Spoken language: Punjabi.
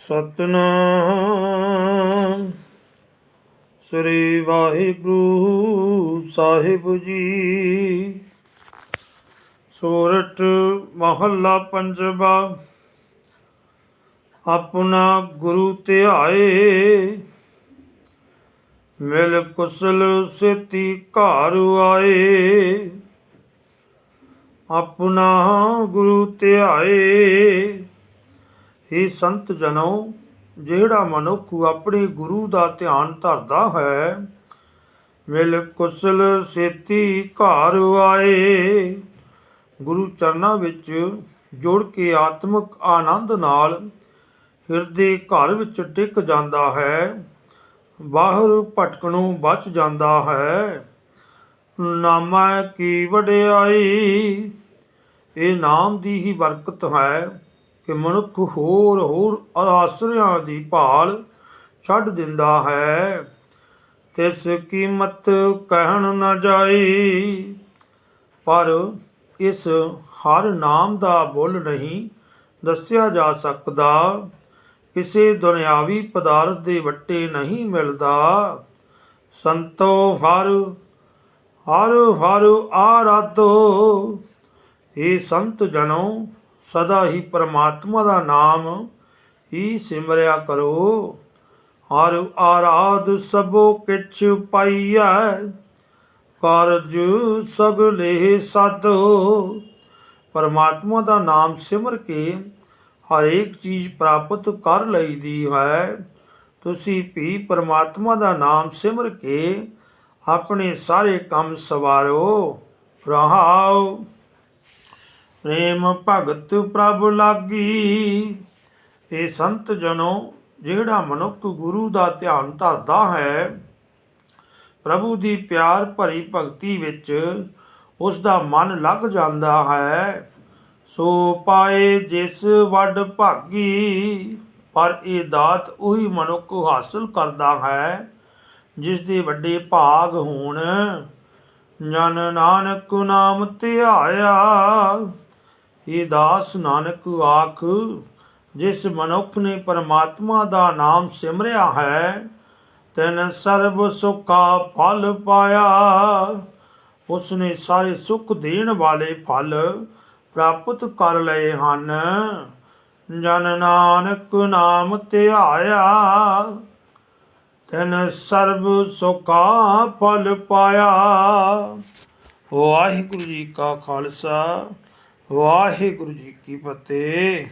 ਸਤਨਾਮ। ਸ੍ਰੀ ਵਾਹਿਗੁਰੂ ਸਾਹਿਬ ਜੀ। ਸੋਰਠ ਮਹੱਲਾ ਪੰਜਵਾ। ਆਪਣਾ ਗੁਰੂ ਧਿਆਏ। ਮਿਲ ਕੁਸਲ ਸੇਤੀ ਘਰ ਆਏ। ਆਪਣਾ ਗੁਰੂ ਧਿਆਏ। ਹੀ ਸੰਤ ਜਨੋ, ਜਿਹੜਾ ਮਨੁੱਖ ਆਪਣੇ ਗੁਰੂ ਦਾ ਧਿਆਨ ਧਰਦਾ ਹੈ, ਮਿਲ ਕੁਸਲ ਸੇਤੀ ਘਰ ਆਏ। ਗੁਰੂ ਚਰਨਾਂ ਵਿੱਚ ਜੁੜ ਕੇ ਆਤਮਿਕ ਆਨੰਦ ਨਾਲ ਹਿਰਦੇ ਘਰ ਵਿੱਚ ਟਿਕ ਜਾਂਦਾ ਹੈ, ਬਾਹਰ ਭਟਕਣੋਂ ਬਚ ਜਾਂਦਾ ਹੈ। ਨਾਮਾ ਕੀ ਵਡਿਆਈ, ਇਹ ਨਾਮ ਦੀ ਹੀ ਬਰਕਤ ਹੈ। ਕਿ ਮਨੁੱਖ ਹੋਰ ਹੋਰ ਆਸਰਿਆਂ ਦੀ ਭਾਲ ਛੱਡ ਦਿੰਦਾ ਹੈ। ਤਿਸ ਕੀਮਤ ਕਹਿਣ ਨਾ ਜਾਈ, ਪਰ ਇਸ ਹਰ ਨਾਮ ਦਾ ਮੁੱਲ ਨਹੀਂ ਦੱਸਿਆ ਜਾ ਸਕਦਾ। ਕਿਸੇ ਦੁਨਿਆਵੀ ਪਦਾਰਥ ਦੇ ਵੱਟੇ ਨਹੀਂ ਮਿਲਦਾ। ਸੰਤੋ ਹਰ ਹਰ ਹਰ ਆਰਾਧੋ ਇਹ ਸੰਤ ਜਨੋ ਸਦਾ ਹੀ ਪਰਮਾਤਮਾ ਦਾ ਨਾਮ ਹੀ ਸਿਮਰਿਆ ਕਰੋ। ਹਰ ਆਰਾਧ ਸਭੋ ਕਿਛ ਪਾਈਐ, ਕਾਰਜ ਸਗਲੇ ਸਾਧੋ ਪਰਮਾਤਮਾ ਦਾ ਨਾਮ ਸਿਮਰ ਕੇ ਹਰੇਕ ਚੀਜ਼ ਪ੍ਰਾਪਤ ਕਰ ਲਈਦੀ ਹੈ। ਤੁਸੀਂ ਵੀ ਪਰਮਾਤਮਾ ਦਾ ਨਾਮ ਸਿਮਰ ਕੇ ਆਪਣੇ ਸਾਰੇ ਕੰਮ ਸਵਾਰੋ। ਰਹਾਓ। ਪ੍ਰੇਮ ਭਗਤ ਪ੍ਰਭ ਲਾਗੀ। ਇਹ ਸੰਤ ਜਨੋ, ਜਿਹੜਾ ਮਨੁੱਖ ਗੁਰੂ ਦਾ ਧਿਆਨ ਧਰਦਾ ਹੈ, ਪ੍ਰਭੂ ਦੀ ਪਿਆਰ ਭਰੀ ਭਗਤੀ ਵਿੱਚ ਉਸ ਦਾ ਮਨ ਲੱਗ ਜਾਂਦਾ ਹੈ। ਸੋ ਪਾਏ ਜਿਸ ਵੱਡ ਭਾਗੀ, ਪਰ ਇਹ ਦਾਤ ਉਹੀ ਮਨੁੱਖ ਹਾਸਲ ਕਰਦਾ ਹੈ, ਜਿਸ ਦੇ ਵੱਡੇ ਭਾਗ ਹੋਣ। ਜਨ ਨਾਨਕ ਨਾਮ ਧਿਆਇਆ ਇਹ ਦਾਸ ਨਾਨਕ ਆਖ, ਜਿਸ ਮਨੁੱਖ ਨੇ ਪਰਮਾਤਮਾ ਦਾ ਨਾਮ ਸਿਮਰਿਆ ਹੈ, ਤੈਨ ਸਰਬ ਸੁਖਾ ਫਲ ਪਾਇਆ। ਉਸ ਨੇ ਸਾਰੇ ਸੁਖ ਦੇਣ ਵਾਲੇ ਫਲ ਪ੍ਰਾਪਤ ਕਰ ਲਏ ਹਨ। ਜਨ ਨਾਨਕ ਨਾਮ ਧਿਆਇਆ, ਤੈਨ ਸਰਬ ਸੁਖਾ ਫਲ ਪਾਇਆ। ਵਾਹਿਗੁਰੂ ਜੀ ਕਾ ਖਾਲਸਾ। ਵਾਹਿਗੁਰੂ ਜੀ ਕੀ ਫਤਿਹ।